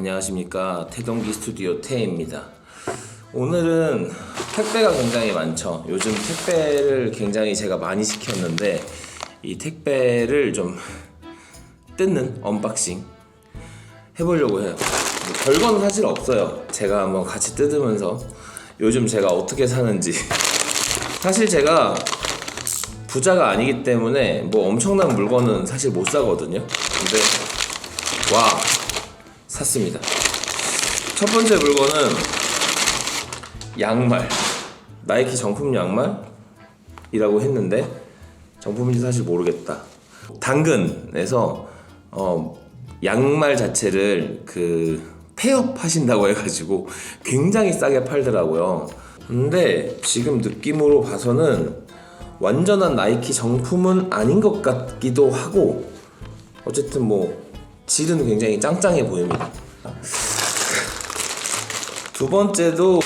안녕하십니까 태동기 스튜디오 태입니다. 오늘은 택배가 굉장히 많죠. 요즘 택배를 굉장히 제가 많이 시켰는데 이 택배를 좀 뜯는 언박싱 해보려고 해요. 뭐 별건 사실 없어요. 제가 한번 같이 뜯으면서 요즘 제가 어떻게 사는지 사실 제가 부자가 아니기 때문에 뭐 엄청난 물건은 사실 못 사거든요. 근데 와 샀습니다. 첫 번째 물건은 양말 나이키 정품 양말이라고 했는데 정품인지 사실 모르겠다. 당근에서 어, 양말 자체를 그 폐업 하신다고 해가지고 굉장히 싸게 팔더라고요. 근데 지금 느낌으로 봐서는 완전한 나이키 정품은 아닌 것 같기도 하고 어쨌든 뭐 질은 굉장히 짱짱해 보입니다. 두 번째도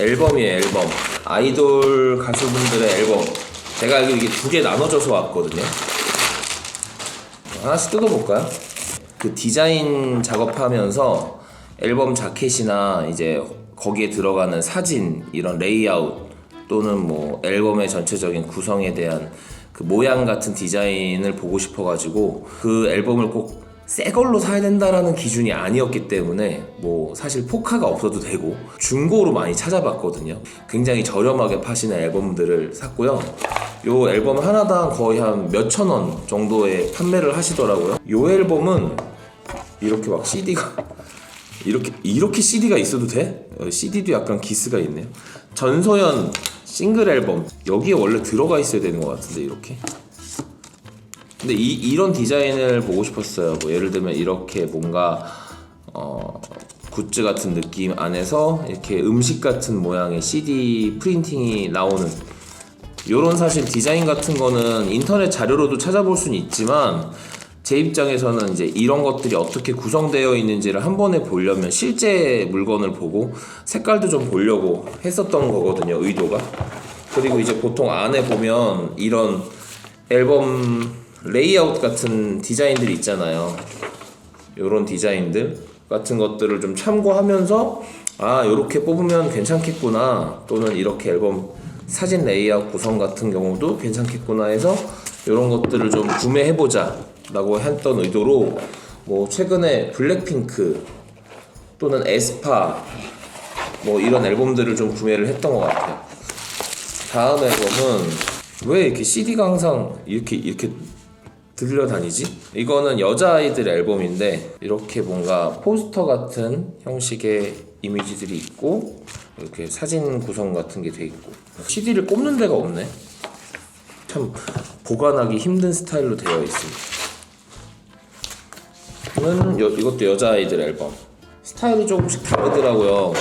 앨범이에요 앨범 아이돌 가수분들의 앨범 제가 알기로 이게 두 개 나눠져서 왔거든요 하나씩 뜯어볼까요? 그 디자인 작업하면서 앨범 자켓이나 이제 거기에 들어가는 사진 이런 레이아웃 또는 뭐 앨범의 전체적인 구성에 대한 그 모양 같은 디자인을 보고 싶어가지고 그 앨범을 꼭 새 걸로 사야 된다라는 기준이 아니었기 때문에 뭐 사실 포카가 없어도 되고 중고로 많이 찾아봤거든요. 굉장히 저렴하게 파시는 앨범들을 샀고요. 요 앨범 하나당 거의 한 몇천 원 정도에 판매를 하시더라고요. 요 앨범은 이렇게 막 CD가 이렇게 이렇게 CD가 있어도 돼? 어, CD도 약간 기스가 있네요. 전소연 싱글 앨범 여기에 원래 들어가 있어야 되는 것 같은데 이렇게. 근데 이 이런 디자인을 보고 싶었어요. 뭐 예를 들면 이렇게 뭔가 어 굿즈 같은 느낌 안에서 이렇게 음식 같은 모양의 CD 프린팅이 나오는 요런 사실 디자인 같은 거는 인터넷 자료로도 찾아볼 수는 있지만 제 입장에서는 이제 이런 것들이 어떻게 구성되어 있는지를 한 번에 보려면 실제 물건을 보고 색깔도 좀 보려고 했었던 거거든요 의도가 그리고 이제 보통 안에 보면 이런 앨범 레이아웃 같은 디자인들이 있잖아요. 요런 디자인들 같은 것들을 좀 참고하면서 아 요렇게 뽑으면 괜찮겠구나 또는 이렇게 앨범 사진 레이아웃 구성 같은 경우도 괜찮겠구나 해서 요런 것들을 좀 구매해보자 라고 했던 의도로 뭐 최근에 블랙핑크 또는 에스파 뭐 이런 앨범들을 좀 구매를 했던 것 같아요. 다음 앨범은 왜 이렇게 CD가 항상 이렇게 이렇게 들려 다니지? 이거는 여자아이들 앨범인데 이렇게 뭔가 포스터 같은 형식의 이미지들이 있고 이렇게 사진 구성 같은 게 돼 있고 CD를 꼽는 데가 없네. 참 보관하기 힘든 스타일로 되어 있습니다. 이건 여- 이것도 여자아이들 앨범. 스타일이 조금씩 다르더라고요.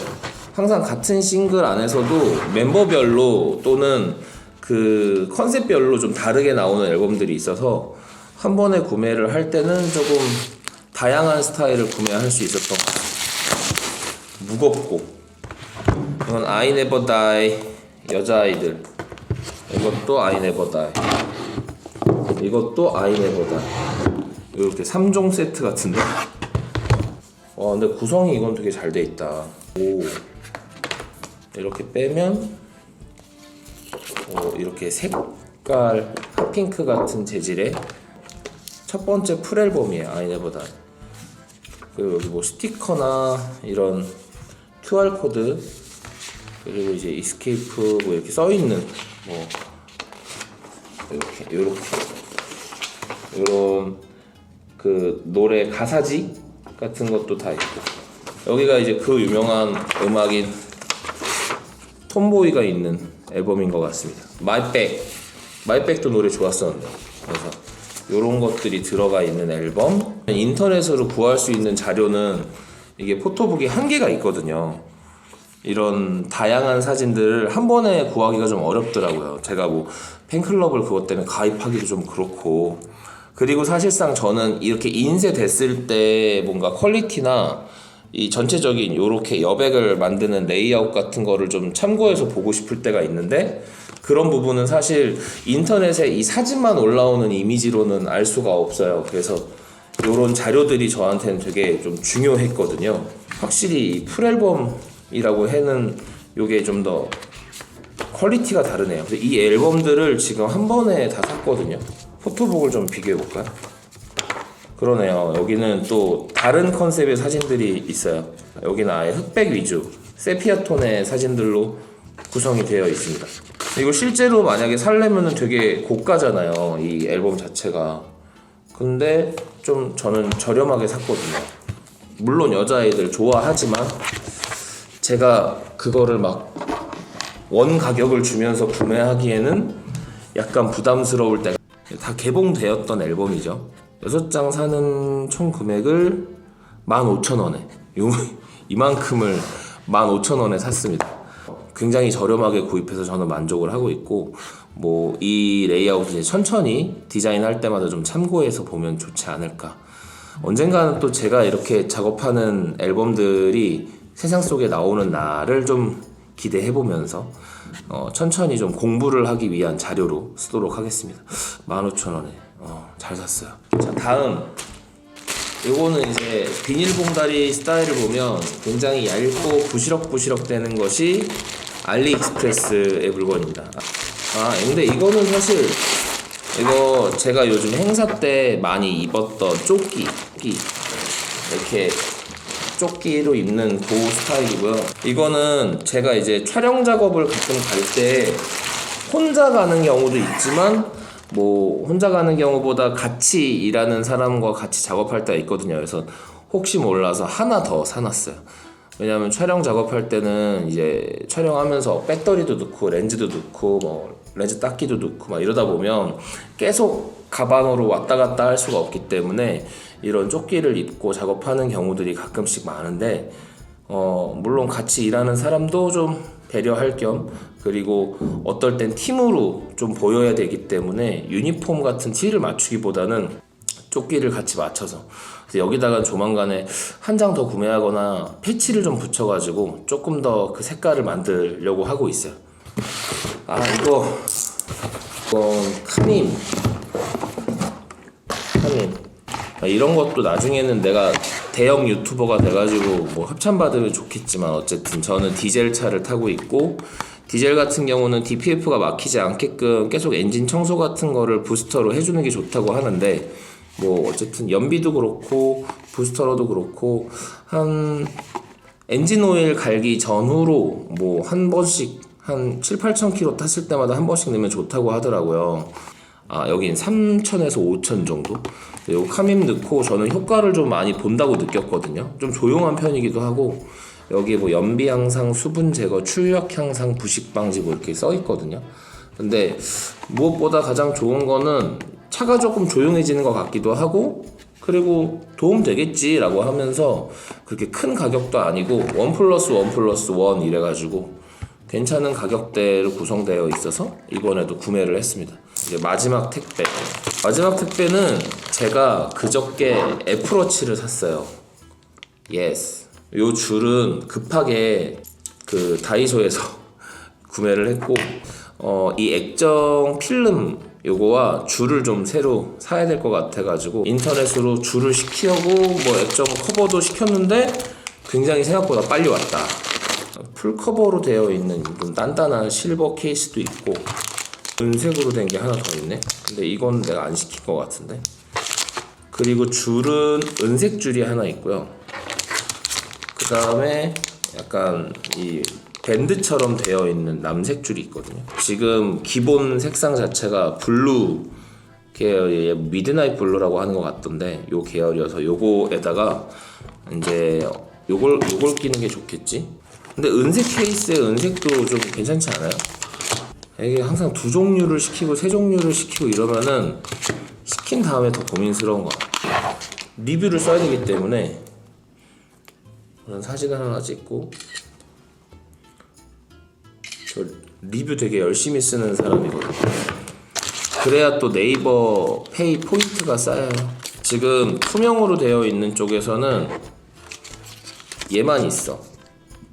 항상 같은 싱글 안에서도 멤버별로 또는 그 컨셉별로 좀 다르게 나오는 앨범들이 있어서 한 번에 구매를 할 때는 조금 다양한 스타일을 구매할 수 있었던 것 같아요. 무겁고 이건 I Never Die 여자아이들. 이것도 I Never Die. 이것도 I Never Die. 이렇게 3종 세트 같은데? 와 근데 구성이 이건 되게 잘 돼 있다. 오. 이렇게 빼면 어, 이렇게 색깔 핫핑크 같은 재질의 첫 번째 풀앨범이에요 아이네보다. 그리고 여기 뭐 스티커나 이런 QR 코드 그리고 이제 이스케이프 뭐 이렇게 써 있는 뭐 이렇게 요렇게. 이런 그 노래 가사지 같은 것도 다 있고. 여기가 이제 그 유명한 음악인 톰보이가 있는 앨범인 것 같습니다. 마이백, 마이백도 노래 좋았었는데. 그래서 이런 것들이 들어가 있는 앨범. 인터넷으로 구할 수 있는 자료는 이게 포토북이 한계가 있거든요. 이런 다양한 사진들을 한 번에 구하기가 좀 어렵더라고요. 제가 뭐 팬클럽을 그것 때문에 가입하기도 좀 그렇고. 그리고 사실상 저는 이렇게 인쇄됐을 때 뭔가 퀄리티나 이 전체적인 요렇게 여백을 만드는 레이아웃 같은 거를 좀 참고해서 보고 싶을 때가 있는데 그런 부분은 사실 인터넷에 이 사진만 올라오는 이미지로는 알 수가 없어요. 그래서 이런 자료들이 저한테는 되게 좀 중요했거든요. 확실히 이 풀앨범이라고 해는 요게 좀 더 퀄리티가 다르네요. 이 앨범들을 지금 한 번에 다 샀거든요. 포토북을 좀 비교해 볼까요? 그러네요. 여기는 또 다른 컨셉의 사진들이 있어요. 여기는 아예 흑백 위주, 세피아 톤의 사진들로 구성이 되어 있습니다. 이거 실제로 만약에 살려면은 되게 고가잖아요. 이 앨범 자체가. 근데 좀 저는 저렴하게 샀거든요. 물론 여자아이들 좋아하지만 제가 그거를 막 원 가격을 주면서 구매하기에는 약간 부담스러울 때가 다 개봉되었던 앨범이죠. 6장 사는 총 금액을 15,000원에 요 이만큼을 15,000원에 샀습니다. 굉장히 저렴하게 구입해서 저는 만족을 하고 있고 뭐 이 레이아웃 이제 천천히 디자인할 때마다 좀 참고해서 보면 좋지 않을까. 언젠가는 또 제가 이렇게 작업하는 앨범들이 세상 속에 나오는 날을 좀 기대해 보면서 어, 천천히 좀 공부를 하기 위한 자료로 쓰도록 하겠습니다. 15,000원에 어, 잘 샀어요. 자 다음 요거는 이제 비닐봉다리 스타일을 보면 굉장히 얇고 부시럭부시럭 되는 것이 알리익스프레스의 물건입니다. 아 근데 이거는 사실 이거 제가 요즘 행사 때 많이 입었던 조끼 조끼. 이렇게 조끼로 입는 그 스타일이고요. 이거는 제가 이제 촬영 작업을 가끔 갈 때 혼자 가는 경우도 있지만 뭐 혼자 가는 경우보다 같이 일하는 사람과 같이 작업할 때가 있거든요. 그래서 혹시 몰라서 하나 더 사놨어요. 왜냐면 촬영 작업할 때는 이제 촬영하면서 배터리도 넣고 렌즈도 넣고 뭐 렌즈 닦기도 넣고 막 이러다 보면 계속 가방으로 왔다 갔다 할 수가 없기 때문에 이런 조끼를 입고 작업하는 경우들이 가끔씩 많은데 어 물론 같이 일하는 사람도 좀 배려할 겸 그리고 어떨 땐 팀으로 좀 보여야 되기 때문에 유니폼 같은 티를 맞추기보다는 조끼를 같이 맞춰서. 여기다가 조만간에 한 장 더 구매하거나 패치를 좀 붙여가지고 조금 더 그 색깔을 만들려고 하고 있어요. 아 이거. 이건 아, 이런 것도 나중에는 내가 대형 유튜버가 돼가지고 뭐 협찬 받으면 좋겠지만 어쨌든 저는 디젤 차를 타고 있고 디젤 같은 경우는 DPF가 막히지 않게끔 계속 엔진 청소 같은 거를 부스터로 해주는 게 좋다고 하는데 뭐 어쨌든 연비도 그렇고 부스터로도 그렇고 한 엔진 오일 갈기 전후로 뭐 한 번씩 한 7, 8천 킬로 탔을 때마다 한 번씩 넣으면 좋다고 하더라고요. 아, 여긴 3천에서 5천 정도? 요 카밈 넣고 저는 효과를 좀 많이 본다고 느꼈거든요. 좀 조용한 편이기도 하고 여기 뭐 연비 향상, 수분 제거, 출력 향상, 부식 방지 뭐 이렇게 써 있거든요. 근데 무엇보다 가장 좋은 거는 차가 조금 조용해지는 것 같기도 하고 그리고 도움 되겠지라고 하면서 그렇게 큰 가격도 아니고 원 플러스 원 플러스 원 이래가지고 괜찮은 가격대로 구성되어 있어서 이번에도 구매를 했습니다. 이제 마지막 택배. 마지막 택배는 제가 그저께 애플워치를 샀어요. 예스. 요 줄은 급하게 그 다이소에서 구매를 했고 어, 이 액정 필름 요거와 줄을 좀 새로 사야 될 것 같아가지고 인터넷으로 줄을 시키려고 뭐 액정 커버도 시켰는데 굉장히 생각보다 빨리 왔다. 풀 커버로 되어 있는 좀 단단한 실버 케이스도 있고 은색으로 된 게 하나 더 있네. 근데 이건 내가 안 시킨 것 같은데. 그리고 줄은 은색 줄이 하나 있고요. 그 다음에 약간 이 밴드처럼 되어 있는 남색 줄이 있거든요. 지금 기본 색상 자체가 블루 계열의 미드나잇 블루라고 하는 것 같던데 요 계열이어서 요거에다가 이제 요걸 요걸 끼는 게 좋겠지. 근데 은색 케이스에 은색도 좀 괜찮지 않아요? 이게 항상 두 종류를 시키고 세 종류를 시키고 이러면은 시킨 다음에 더 고민스러운 거 같아. 리뷰를 써야 되기 때문에 저는 사진을 하나 찍고 저 리뷰 되게 열심히 쓰는 사람이거든요. 그래야 또 네이버 페이 포인트가 쌓여요. 지금 투명으로 되어 있는 쪽에서는 얘만 있어.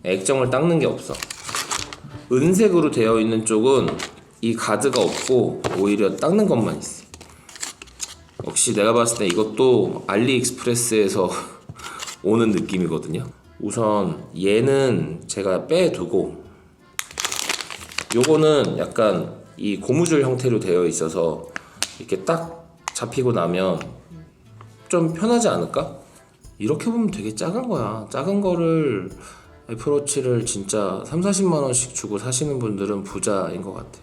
액정을 닦는 게 없어. 은색으로 되어 있는 쪽은 이 가드가 없고 오히려 닦는 것만 있어. 역시 내가 봤을 때 이것도 알리익스프레스에서 오는 느낌이거든요. 우선 얘는 제가 빼두고 요거는 약간 이 고무줄 형태로 되어 있어서 이렇게 딱 잡히고 나면 좀 편하지 않을까? 이렇게 보면 되게 작은 거야. 작은 거를 애플워치를 진짜 3, 40만 원씩 주고 사시는 분들은 부자인 것 같아요.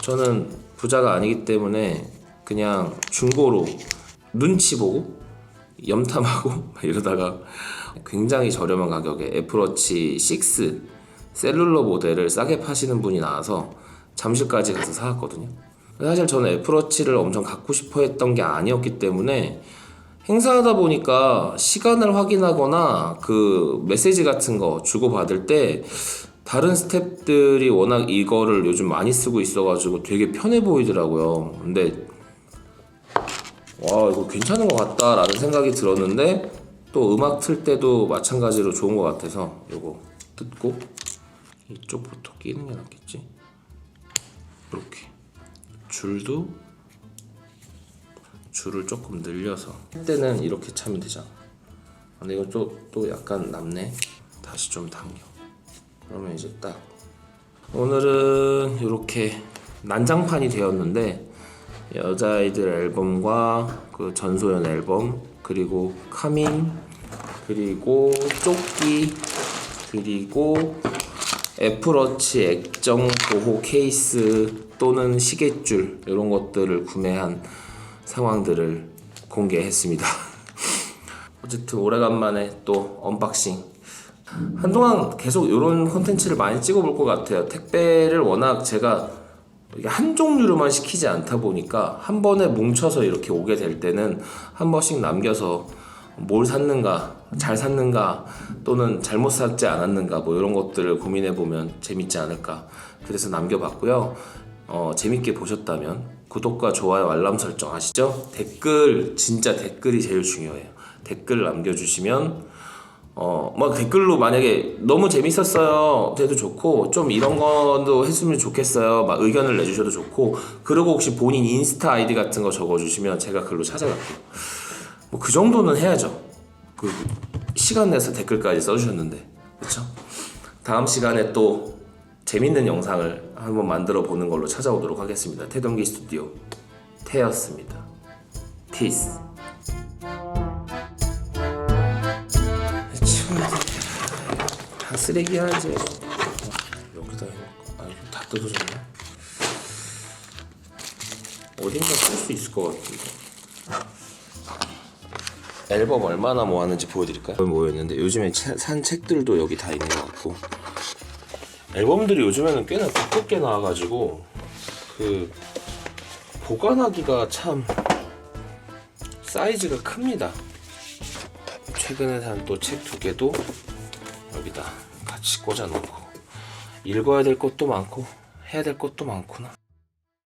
저는 부자가 아니기 때문에 그냥 중고로 눈치 보고 염탐하고 막 이러다가 굉장히 저렴한 가격에 애플워치 6 셀룰러 모델을 싸게 파시는 분이 나와서 잠실까지 가서 사왔거든요. 사실 저는 애플워치를 엄청 갖고 싶어 했던 게 아니었기 때문에 행사하다 보니까 시간을 확인하거나 그 메시지 같은 거 주고받을 때 다른 스탭들이 워낙 이거를 요즘 많이 쓰고 있어가지고 되게 편해 보이더라고요. 근데 와 이거 괜찮은 것 같다라는 생각이 들었는데 또 음악 틀 때도 마찬가지로 좋은 것 같아서 이거 뜯고 이쪽부터 끼는 게 낫겠지 이렇게 줄도 줄을 조금 늘려서. 할 때는 이렇게 차면 되잖아. 근데 이거 또, 또 약간 남네. 다시 좀 당겨. 그러면 이제 딱. 오늘은 이렇게 난장판이 되었는데 여자아이들 앨범과 그 전소연 앨범 그리고 카민 그리고 조끼 그리고 애플워치 액정 보호 케이스 또는 시계줄 이런 것들을 구매한 상황들을 공개했습니다. 어쨌든 오래간만에 또 언박싱 한동안 계속 이런 콘텐츠를 많이 찍어볼 것 같아요. 택배를 워낙 제가 한 종류로만 시키지 않다 보니까 한 번에 뭉쳐서 이렇게 오게 될 때는 한 번씩 남겨서 뭘 샀는가, 잘 샀는가, 또는 잘못 샀지 않았는가, 뭐 이런 것들을 고민해 보면 재밌지 않을까. 그래서 남겨봤고요. 어, 재밌게 보셨다면 구독과 좋아요, 알람 설정 아시죠? 댓글, 진짜 댓글이 제일 중요해요. 댓글 남겨주시면 어, 막 댓글로 만약에 너무 재밌었어요. 돼도 좋고, 좀 이런 거도 했으면 좋겠어요. 막 의견을 내주셔도 좋고, 그리고 혹시 본인 인스타 아이디 같은 거 적어주시면 제가 글로 찾아갈게요. 뭐 그 정도는 해야죠. 그 시간 내서 댓글까지 써주셨는데, 그렇죠? 다음 시간에 또 재밌는 영상을 한번 만들어 보는 걸로 찾아오도록 하겠습니다. 태동기 스튜디오 태였습니다. 돼. 다 쓰레기야 이제. 여기다. 아 이거 다 뜯어졌네. 어딘가 쓸 수 있을 것 같은데. 앨범 얼마나 모았는지 보여드릴까요? 모였는데 요즘에 차- 산 책들도 여기 다 있는 것 같고 앨범들이 요즘에는 꽤나 두껍게 나와가지고 그 보관하기가 참 사이즈가 큽니다. 최근에 산 또 책 두 개도 여기다 같이 꽂아놓고 읽어야 될 것도 많고 해야 될 것도 많구나.